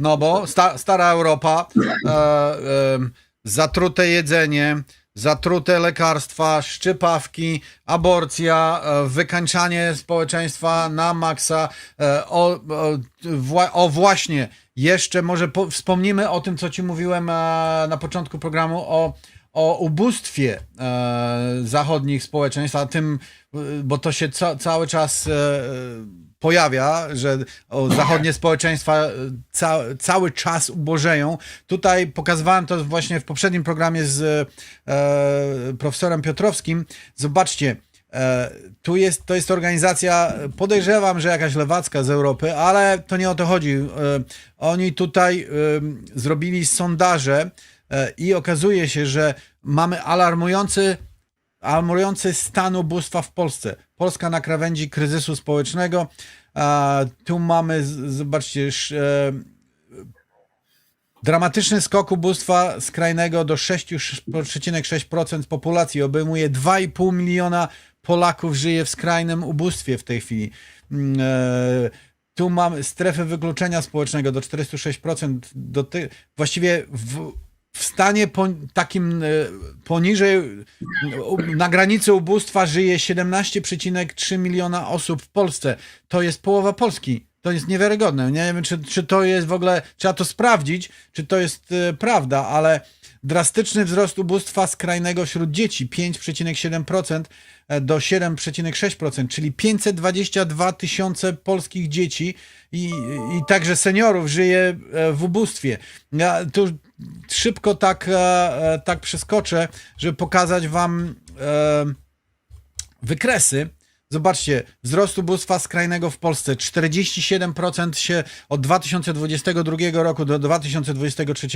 No bo sta, stara Europa, e, e, zatrute jedzenie, zatrute lekarstwa, szczypawki, aborcja, e, wykańczanie społeczeństwa na maksa. E, o, o, o właśnie, jeszcze może po, wspomnimy o tym, co ci mówiłem e, na początku programu, o, o ubóstwie e, zachodnich społeczeństw, a tym, e, bo to się ca, cały czas e, pojawia, że o, zachodnie społeczeństwa e, ca, cały czas ubożeją. Tutaj pokazywałem to właśnie w poprzednim programie z e, profesorem Piotrowskim. Zobaczcie, tu jest, to jest organizacja, podejrzewam, że jakaś lewacka z Europy, ale to nie o to chodzi. E, oni tutaj e, zrobili sondaże e, i okazuje się, że mamy alarmujący alarmujący stan ubóstwa w Polsce. Polska na krawędzi kryzysu społecznego. Tu mamy, zobaczcie, e, dramatyczny skok ubóstwa skrajnego do 6,6% populacji. Obejmuje 2,5 miliona Polaków żyje w skrajnym ubóstwie w tej chwili. Mm, e, tu mamy strefy wykluczenia społecznego do 46%. Do ty, właściwie w, w stanie po, takim e, poniżej, na granicy ubóstwa żyje 17,3 miliona osób w Polsce. To jest połowa Polski. To jest niewiarygodne. Nie wiem, czy, czy to jest w ogóle, trzeba to sprawdzić, czy to jest e, prawda, ale drastyczny wzrost ubóstwa skrajnego wśród dzieci 5,7% e, do 7,6%, czyli 522 tysiące polskich dzieci i, i także seniorów żyje e, w ubóstwie. Ja tu szybko tak, tak przeskoczę, żeby pokazać wam wykresy. Zobaczcie, wzrost ubóstwa skrajnego w Polsce 47% się od 2022 roku do 2023.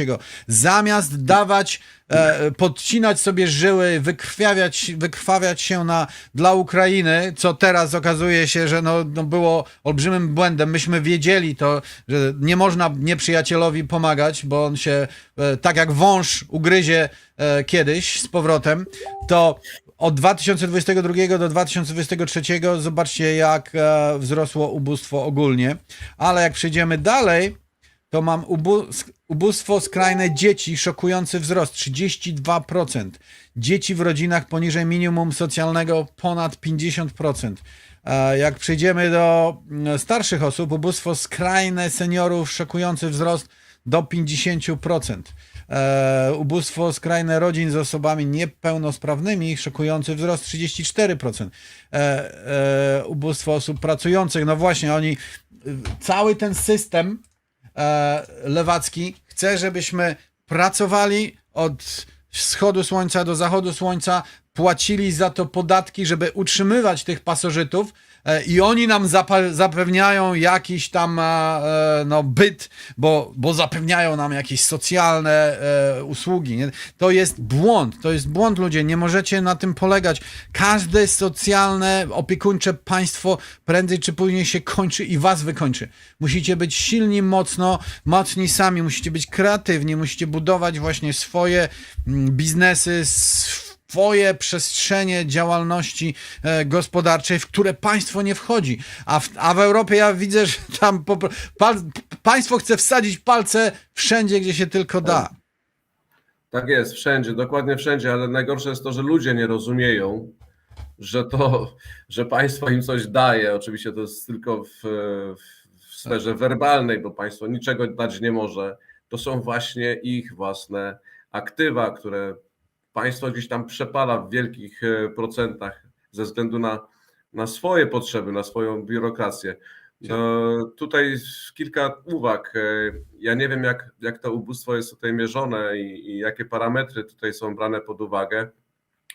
Zamiast dawać, e, podcinać sobie żyły, wykrwawiać, wykrwawiać się na, dla Ukrainy, co teraz okazuje się, że no, no było olbrzymim błędem. Myśmy wiedzieli to, że nie można nieprzyjacielowi pomagać, bo on się e, tak jak wąż ugryzie e, kiedyś z powrotem, to od 2022 do 2023 zobaczcie, jak e, wzrosło ubóstwo ogólnie. Ale jak przejdziemy dalej, to mam ubóstwo skrajne dzieci, szokujący wzrost 32%. Dzieci w rodzinach poniżej minimum socjalnego ponad 50%. E, Jak przejdziemy do mm, starszych osób, ubóstwo skrajne seniorów, szokujący wzrost do 50%. E, ubóstwo skrajne rodzin z osobami niepełnosprawnymi, szokujący wzrost 34%. E, e, ubóstwo osób pracujących, no właśnie, oni, y, cały ten system e, lewacki chce, żebyśmy pracowali od wschodu słońca do zachodu słońca, płacili za to podatki, żeby utrzymywać tych pasożytów e, i oni nam zapewniają jakiś tam e, no, byt, bo, bo zapewniają nam jakieś socjalne e, usługi. Nie? To jest błąd, to jest błąd ludzie, nie możecie na tym polegać. Każde socjalne, opiekuńcze państwo prędzej czy później się kończy i was wykończy. Musicie być silni, mocno, mocni sami, musicie być kreatywni, musicie budować właśnie swoje mm, biznesy, swoje przestrzenie działalności e, gospodarczej, w które państwo nie wchodzi. A w, a w Europie ja widzę, że tam po, państwo chce wsadzić palce wszędzie, gdzie się tylko da. Tak jest, wszędzie, dokładnie wszędzie, ale najgorsze jest to, że ludzie nie rozumieją, że to, że państwo im coś daje. Oczywiście to jest tylko w, w sferze werbalnej, bo państwo niczego dać nie może. To są właśnie ich własne aktywa, które państwo gdzieś tam przepala w wielkich e, procentach ze względu na, na swoje potrzeby, na swoją biurokrację. No, tutaj kilka uwag. E, Ja nie wiem, jak, jak to ubóstwo jest tutaj mierzone i, i jakie parametry tutaj są brane pod uwagę,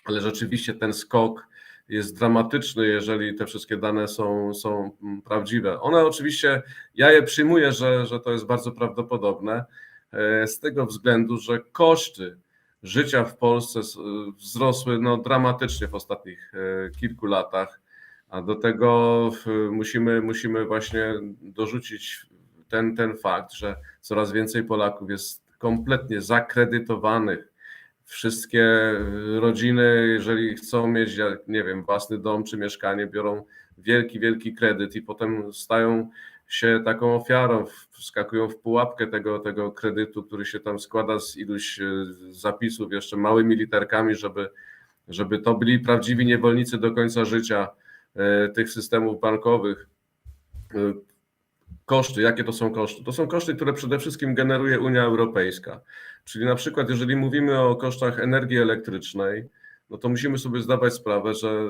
ale rzeczywiście ten skok jest dramatyczny, jeżeli te wszystkie dane są, są prawdziwe. One oczywiście, ja je przyjmuję, że, że to jest bardzo prawdopodobne, e, z tego względu, że koszty życia w Polsce wzrosły no, dramatycznie w ostatnich e, kilku latach. A do tego musimy, musimy właśnie dorzucić ten, ten fakt, że coraz więcej Polaków jest kompletnie zakredytowanych. Wszystkie rodziny, jeżeli chcą mieć, nie wiem, własny dom czy mieszkanie, biorą wielki, wielki kredyt i potem stają się taką ofiarą, wskakują w pułapkę tego, tego kredytu, który się tam składa z iluś e, zapisów, jeszcze małymi literkami, żeby, żeby to byli prawdziwi niewolnicy do końca życia e, tych systemów bankowych. E, Koszty, jakie to są koszty? To są koszty, które przede wszystkim generuje Unia Europejska. Czyli na przykład, jeżeli mówimy o kosztach energii elektrycznej, no to musimy sobie zdawać sprawę, że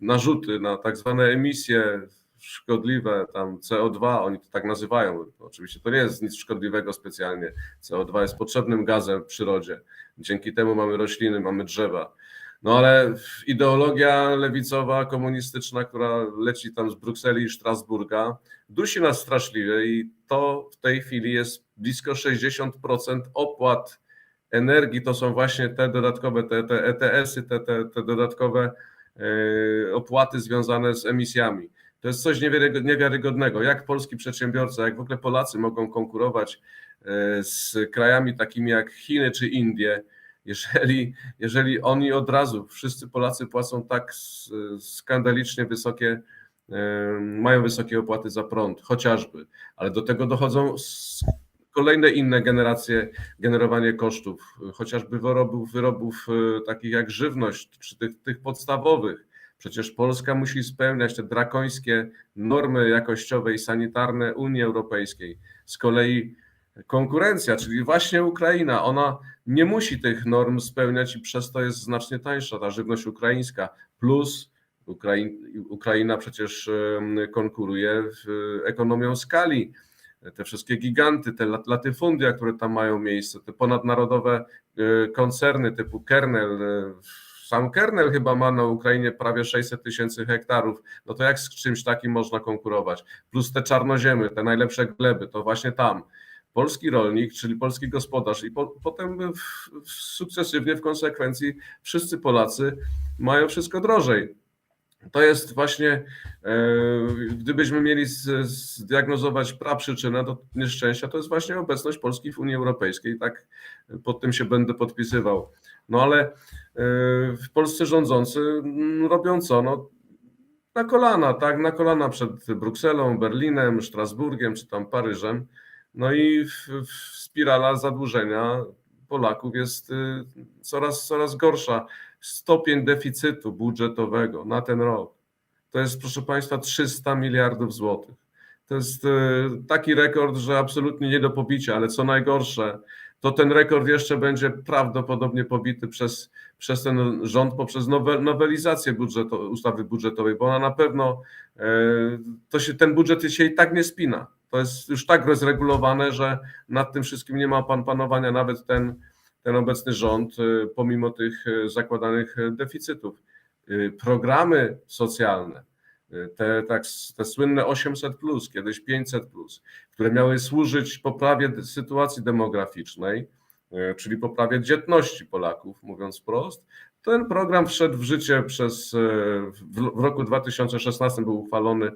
narzuty na tak zwane emisje szkodliwe, tam CO2, oni to tak nazywają. Oczywiście to nie jest nic szkodliwego specjalnie. CO2 jest potrzebnym gazem w przyrodzie. Dzięki temu mamy rośliny, mamy drzewa. No ale ideologia lewicowa, komunistyczna, która leci tam z Brukseli i Strasburga, dusi nas straszliwie i to w tej chwili jest blisko 60% opłat energii. To są właśnie te dodatkowe, te, te ETS-y, te, te, te dodatkowe e, opłaty związane z emisjami. To jest coś niewiarygo- niewiarygodnego. Jak polski przedsiębiorca, jak w ogóle Polacy mogą konkurować e, z krajami takimi jak Chiny czy Indie, jeżeli, jeżeli oni od razu, wszyscy Polacy płacą tak skandalicznie wysokie, e, mają wysokie opłaty za prąd, chociażby, ale do tego dochodzą kolejne inne generacje, generowanie kosztów, chociażby wyrobów, wyrobów e, takich jak żywność, czy tych, tych podstawowych. Przecież Polska musi spełniać te drakońskie normy jakościowe i sanitarne Unii Europejskiej. Z kolei konkurencja, czyli właśnie Ukraina, ona nie musi tych norm spełniać i przez to jest znacznie tańsza ta żywność ukraińska. Plus Ukrain, Ukraina przecież konkuruje w ekonomią skali. Te wszystkie giganty, te lat- latyfundia, które tam mają miejsce, te ponadnarodowe e, koncerny typu Kernel, e, sam Kernel chyba ma na Ukrainie prawie 600 tysięcy hektarów, no to jak z czymś takim można konkurować? Plus te czarnoziemy, te najlepsze gleby, to właśnie tam. Polski rolnik, czyli polski gospodarz i po, potem w, w sukcesywnie w konsekwencji wszyscy Polacy mają wszystko drożej. To jest właśnie, e, gdybyśmy mieli z- zdiagnozować praprzyczynę do nieszczęścia, to jest właśnie obecność Polski w Unii Europejskiej. Tak pod tym się będę podpisywał. No ale e, w Polsce rządzący mm, robią co? No, na kolana, tak, na kolana przed Brukselą, Berlinem, Strasburgiem czy tam Paryżem. No i w, w spirala zadłużenia Polaków jest y, coraz, coraz gorsza. Stopień deficytu budżetowego na ten rok to jest, proszę Państwa, 300 miliardów złotych. To jest y, taki rekord, że absolutnie nie do pobicia, ale co najgorsze, to ten rekord jeszcze będzie prawdopodobnie pobity przez, przez ten rząd poprzez nowe, nowelizację budżetu, ustawy budżetowej, bo ona na pewno e, to się, ten budżet się i tak nie spina. To jest już tak rozregulowane, że nad tym wszystkim nie ma pan panowania, nawet ten, ten obecny rząd, e, pomimo tych e, zakładanych deficytów. Programy socjalne, te, tak, te słynne 800, kiedyś 500, które miały służyć poprawie sytuacji demograficznej, e, czyli poprawie dzietności Polaków, mówiąc wprost. Ten program wszedł w życie przez, e, w, roku 2016 był uchwalony,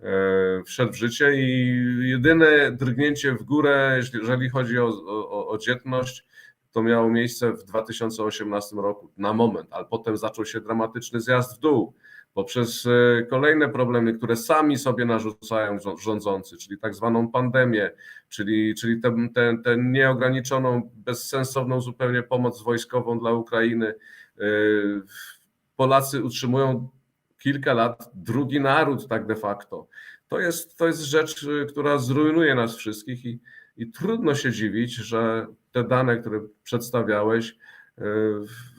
e, wszedł w życie i jedyne drgnięcie w górę, jeżeli chodzi o, o, o dzietność, to miało miejsce w 2018 roku na moment, ale potem zaczął się dramatyczny zjazd w dół poprzez e, kolejne problemy, które sami sobie narzucają rząd- rządzący, czyli tak zwaną pandemię, czyli, czyli tę tę- tę nieograniczoną, bezsensowną zupełnie pomoc wojskową dla Ukrainy. E, Polacy utrzymują kilka lat drugi naród, tak de facto. To jest, to jest rzecz, y, która zrujnuje nas wszystkich i, i trudno się dziwić, że te dane, które przedstawiałeś,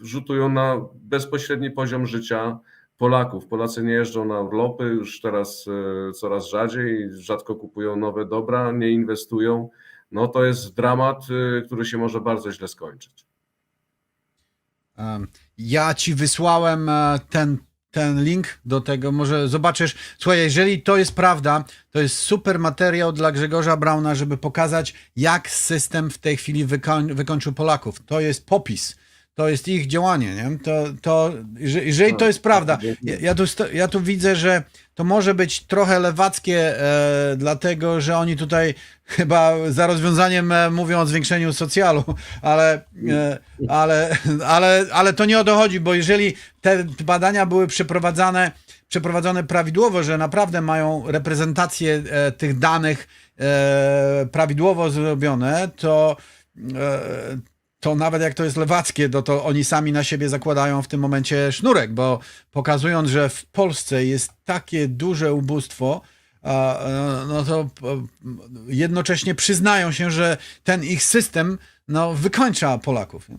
rzutują na bezpośredni poziom życia Polaków. Polacy nie jeżdżą na urlopy, już teraz y, coraz rzadziej, rzadko kupują nowe dobra, nie inwestują. No to jest dramat, y, który się może bardzo źle skończyć. Ja ci wysłałem e, ten, ten link do tego, może zobaczysz. Słuchaj, jeżeli to jest prawda, to jest super materiał dla Grzegorza Brauna, żeby pokazać, jak system w tej chwili wykoń, wykończył Polaków. To jest popis. To jest ich działanie, nie? To, to, jeżeli, to jest prawda, ja, ja, tu, ja tu widzę, że to może być trochę lewackie, e, dlatego że oni tutaj chyba za rozwiązaniem e, mówią o zwiększeniu socjalu, ale, e, ale, ale, ale to nie o to chodzi, bo jeżeli te badania były przeprowadzane przeprowadzone prawidłowo, że naprawdę mają reprezentację e, tych danych e, prawidłowo zrobione, to e, to nawet jak to jest lewackie, to, to oni sami na siebie zakładają w tym momencie sznurek, bo pokazując, że w Polsce jest takie duże ubóstwo, e, no to e, jednocześnie przyznają się, że ten ich system no, wykończa Polaków. nie?